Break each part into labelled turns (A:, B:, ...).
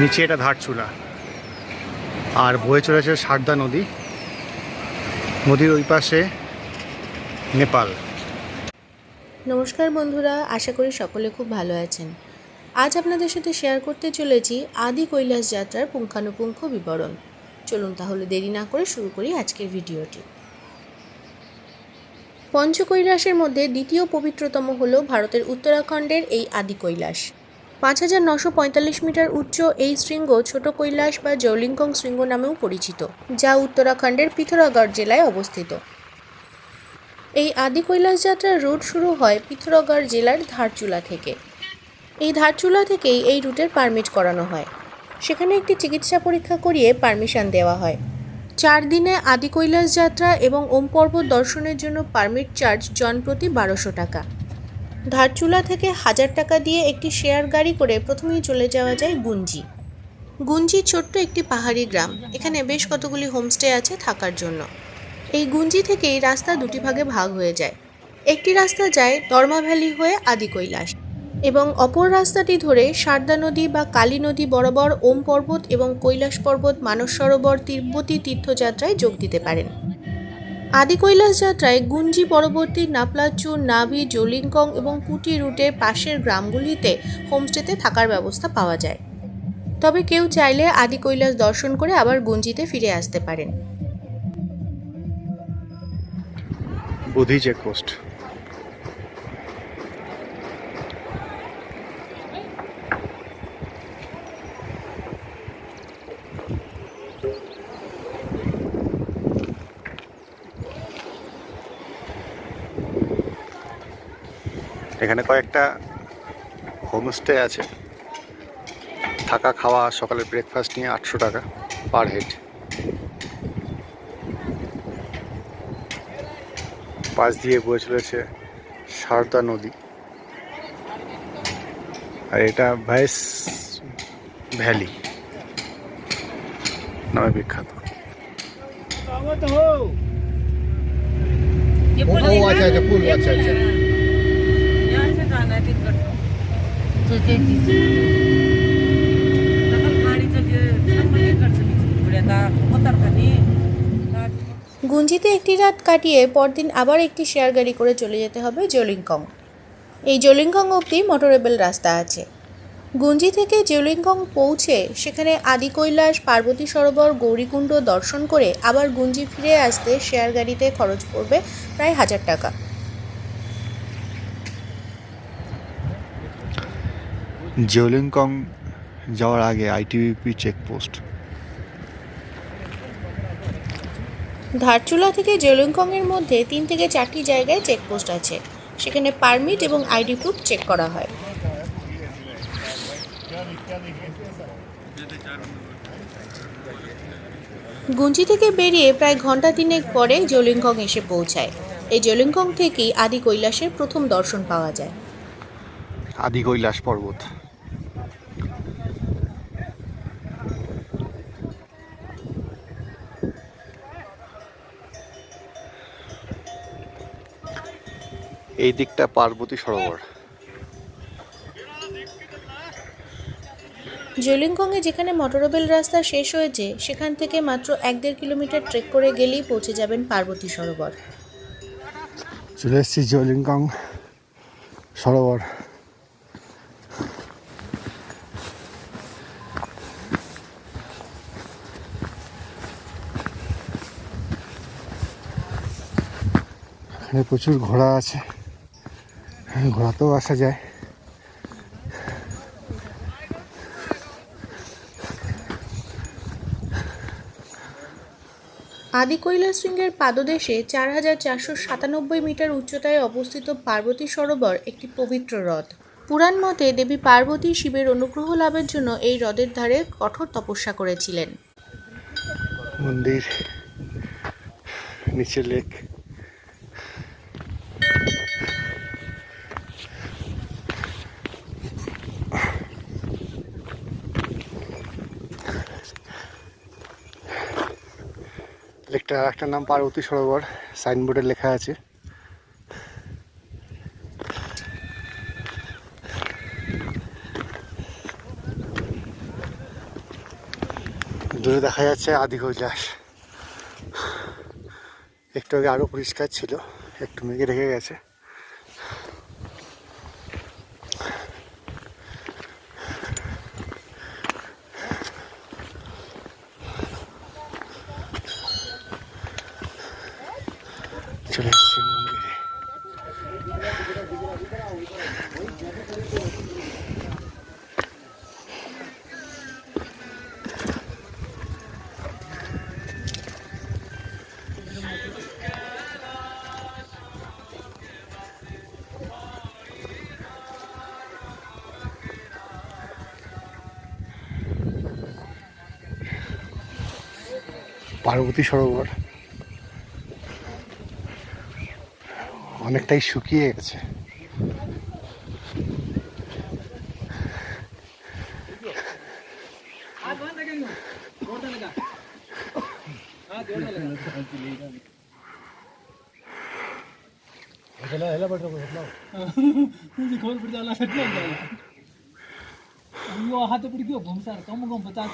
A: নিচে এটা ধারচুলা আর বয়ে চলেছে সারদা নদী। নদীর ওই পাশে নেপাল।
B: নমস্কার বন্ধুরা, আশা করি সকলে খুব ভালো আছেন। আজ আপনাদের সাথে শেয়ার করতে চলেছি আদি কৈলাস যাত্রার পুঙ্খানুপুঙ্খ বিবরণ। চলুন তাহলে দেরি না করে শুরু করি আজকের ভিডিওটি। পঞ্চকৈলাসের মধ্যে দ্বিতীয় পবিত্রতম হল ভারতের উত্তরাখণ্ডের এই আদি কৈলাস। পাঁচ হাজার নশো পঁয়তাল্লিশ মিটার উচ্চ এই শৃঙ্গ ছোট কৈলাস বা জৌলিংকং শৃঙ্গ নামেও পরিচিত, যা উত্তরাখণ্ডের পিথোরাগড় জেলায় অবস্থিত। এই আদি কৈলাস যাত্রার রুট শুরু হয় পিথোরাগড় জেলার ধারচুলা থেকে। এই ধারচুলা থেকেই এই রুটের পারমিট করানো হয়। সেখানে একটি চিকিৎসা পরীক্ষা করিয়ে পারমিশন দেওয়া হয়। চার দিনে আদি কৈলাস যাত্রা এবং ওম পর্বত দর্শনের জন্য পারমিট চার্জ জনপ্রতি বারোশো টাকা। ধারচুলা থেকে হাজার টাকা দিয়ে একটি শেয়ার গাড়ি করে প্রথমেই চলে যাওয়া যায় গুঞ্জি। গুঞ্জি ছোট্ট একটি পাহাড়ি গ্রাম। এখানে বেশ কতগুলি হোমস্টে আছে থাকার জন্য। এই গুঞ্জি থেকেই রাস্তা দুটি ভাগে ভাগ হয়ে যায়। একটি রাস্তা যায় দর্মা ভ্যালি হয়ে আদি কৈলাস এবং অপর রাস্তাটি ধরে সারদা নদী বা কালী নদী বরাবর ওম পর্বত এবং কৈলাস পর্বত, মানস সরোবর, তিব্বতী তীর্থযাত্রায় যোগ দিতে পারেন। আদি কৈলাস যাত্রায় গুঞ্জি পরবর্তী নাপলাচু, নাভি, জোলিংকং এবং কুটি রুটের পাশের গ্রামগুলিতে হোমস্টেতে থাকার ব্যবস্থা পাওয়া যায়। তবে কেউ চাইলে আদি কৈলাস দর্শন করে আবার গুঞ্জিতে ফিরে আসতে পারেন।
A: বুধি চেকপোস্ট এখানে কয়েকটা হোমস্টে আছে। থাকা, খাওয়া, সকালের ব্রেকফাস্ট নিয়ে আটশো টাকা পার হেড পাশ দিয়ে বয়ে চলেছে সারদা নদী। আর এটা ভাইস ভ্যালি নামে বিখ্যাত।
C: আচ্ছা আচ্ছা ফুল আচ্ছা আচ্ছা।
B: গুঞ্জিতে একটি রাত কাটিয়ে পরদিন আবার একটি শেয়ার গাড়ি করে চলে যেতে হবে জলিংকং। এই জলিংকং অবধি মোটরেবল রাস্তা আছে। গুঞ্জি থেকে জলিংকং পৌঁছে সেখানে আদি কৈলাস পার্বতী সরোবর গৌরীকুণ্ড দর্শন করে আবার গুঞ্জি ফিরে আসতে শেয়ার গাড়িতে খরচ পড়বে প্রায় হাজার টাকা।
A: জিওলিংকং যাওয়ার আগে আইটিবিপি চেকপোস্ট।
B: ধারচুলা থেকে জলিংকংয়ের মধ্যে তিন থেকে চারটি জায়গায় চেকপোস্ট আছে। সেখানে পারমিট এবং আইডি প্রুফ চেক করা হয়। গুঞ্জি থেকে বেরিয়ে প্রায় ঘণ্টা তিনেক পরে জলিংকং এসে পৌঁছায়। এই জলিংকং থেকেই আদি কৈলাসের প্রথম দর্শন পাওয়া যায়।
A: আদি কৈলাস পর্বত। এই দিকটা পার্বতী সরোবর।
B: জলিংকংয়ে যেখানে মোটরোবেল রাস্তা শেষ হয়েছে সেখান থেকে মাত্র এক দেড় কিলোমিটার ট্রেক করে গেলেই পৌঁছে যাবেন পার্বতী সরোবর।
A: চলে এসেছি জিওলিংকং সরোবর। এখানে প্রচুর ঘোড়া আছে। হ্যাঁ, ঘোড়াতেও আসা যায়।
B: আদি কৈলাস শৃঙ্গের পাদদেশে চার হাজার চারশো সাতানব্বই মিটার উচ্চতায় অবস্থিত পার্বতী সরোবর একটি পবিত্র হ্রদ। পুরাণ মতে দেবী পার্বতী শিবের অনুগ্রহ লাভের জন্য এই হ্রদের ধারে কঠোর তপস্যা করেছিলেন।
A: মন্দির নিচে লেক লেকটার একটা নাম পার্বতী সরোবর সাইনবোর্ডে লেখা আছে। দূরে দেখা যাচ্ছে আদি কৈলাস একটু আগে আরও পরিষ্কার ছিল, একটু মেঘে রেখে গেছে। পার্বতী সরোবর। অনেকটাই শুকিয়ে গেছে।
D: হাতে পড়ি কি ভোমসার কম কম পচাশ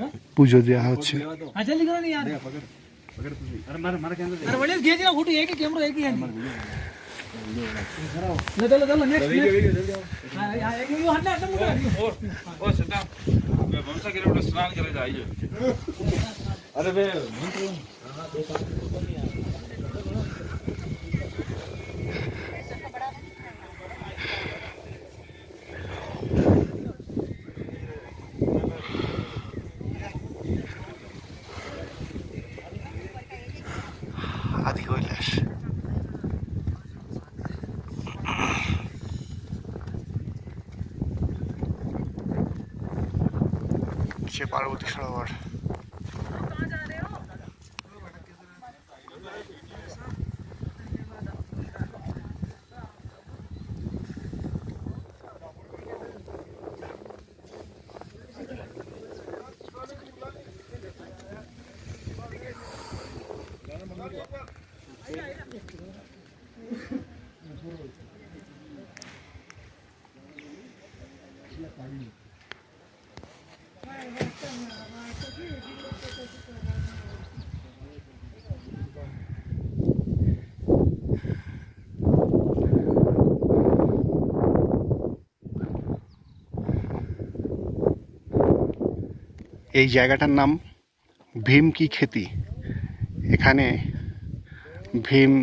D: है
A: পুজো দেওয়া হচ্ছে
D: हां जल्दी करो नहीं यार अरे मार मार कैमरा अरे बड़े घेज ना फोटो एक ही कैमरा एक ही है ले चलो चलो नेक्स्ट वीडियो वीडियो हां हां एक यो हटना हटना मुंडा
E: और ओ सदा मैं बमसा के रोड स्नान करे जाइए अरे बे
A: আদি কৈলাস। সে পার্বতী সরোবর। এই জায়গাটার নাম ভীম কি খেতি। এখানে ভীম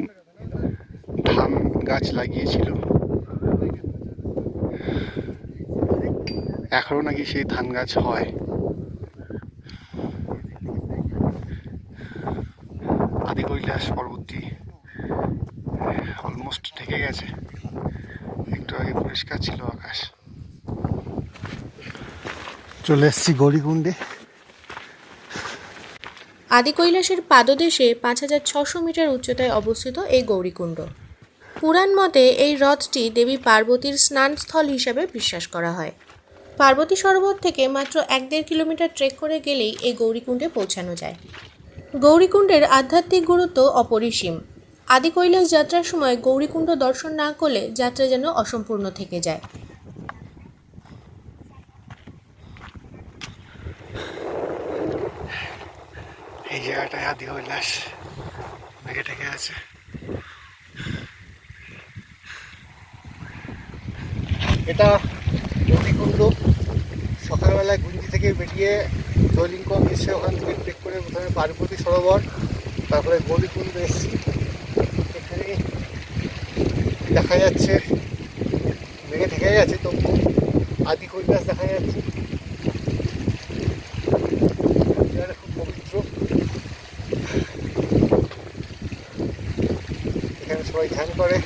A: ধান গাছ লাগিয়েছিল। এখনও নাকি সেই ধান গাছ হয়। আদি কৈলাস পরবর্তী অলমোস্ট ঢেকে গেছে। একটু আগে পরিষ্কার ছিল আকাশ। চলে এসছি গৌরীকুণ্ডে।
B: আদি কৈলাসের পাদদেশে পাঁচ হাজার ছশো মিটার উচ্চতায় অবস্থিত এই গৌরীকুণ্ড। পুরাণ মতে এই হ্রদটি দেবী পার্বতীর স্নানস্থল হিসাবে বিশ্বাস করা হয়। পার্বতী সরোবর থেকে মাত্র এক দেড় কিলোমিটার ট্রেক করে গেলেই এই গৌরীকুণ্ডে পৌঁছানো যায়। গৌরীকুণ্ডের আধ্যাত্মিক গুরুত্ব অপরিসীম। আদি কৈলাস যাত্রার সময় গৌরীকুণ্ড দর্শন না করলে যাত্রা যেন অসম্পূর্ণ থেকে যায়
A: এই জায়গাটায় আদি কৈলাস মেঘে ঠেকে আছে। এটা নদীকুণ্ড। সকালবেলায় গুঞ্জি থেকে বেরিয়ে জলিঙ্কম এসে ওখান থেকে ট্রেক করে প্রথমে পার্বতী সরোবর, তারপরে গৌরীকুণ্ড এসেছি এখানে দেখা যাচ্ছে মেঘে ঠেকে গেছে। তবু আদি কৈলাস দেখা যাচ্ছে জায়গাটা খুব পবিত্র এখানে সবাই ধ্যান করে।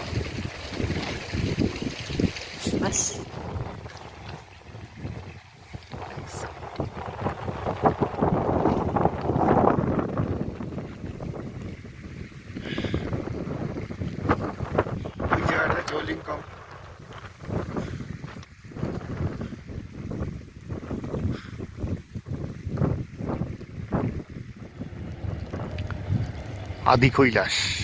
A: আদি কৈলাস।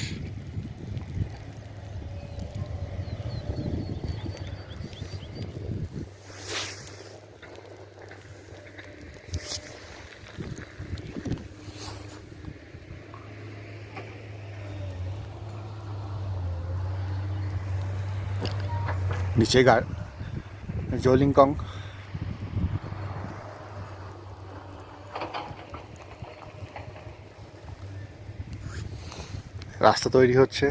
A: নিচে গা জলিংকং রাস্তা তৈরি হচ্ছে।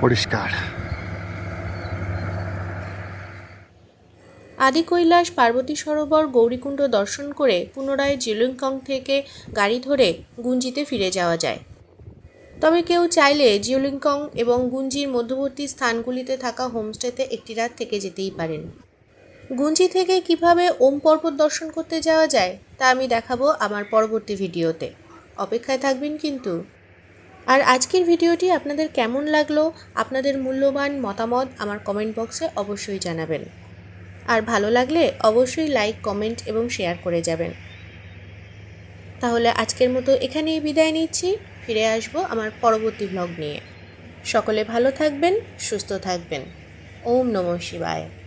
A: পরিষ্কার।
B: আদি কৈলাস পার্বতী সরোবর গৌরীকুণ্ড দর্শন করে পুনরায় জিউলিংকং থেকে গাড়ি ধরে গুঞ্জিতে ফিরে যাওয়া যায়। তবে কেউ চাইলে জিউলিংকং এবং গুঞ্জির মধ্যবর্তী স্থানগুলিতে থাকা হোমস্টেতে একটি রাত থেকে যেতেই পারেন। গুঞ্জি থেকে কীভাবে ওম পর্বত দর্শন করতে যাওয়া যায়, তা আমি দেখাবো আমার পরবর্তী ভিডিওতে। অপেক্ষায় থাকবেন কিন্তু। আর আজকের ভিডিওটি আপনাদের কেমন লাগল, আপনাদের মূল্যবান মতামত আমার কমেন্ট বক্সে অবশ্যই জানাবেন। আর ভালো লাগলে অবশ্যই লাইক কমেন্ট এবং শেয়ার করে যাবেন। তাহলে আজকের মতো এখানেই বিদায় নিচ্ছি। ফিরে আসব আমার পরবর্তী ব্লগ নিয়ে। সকলে ভালো থাকবেন, সুস্থ থাকবেন। ওম নমঃ শিবায়।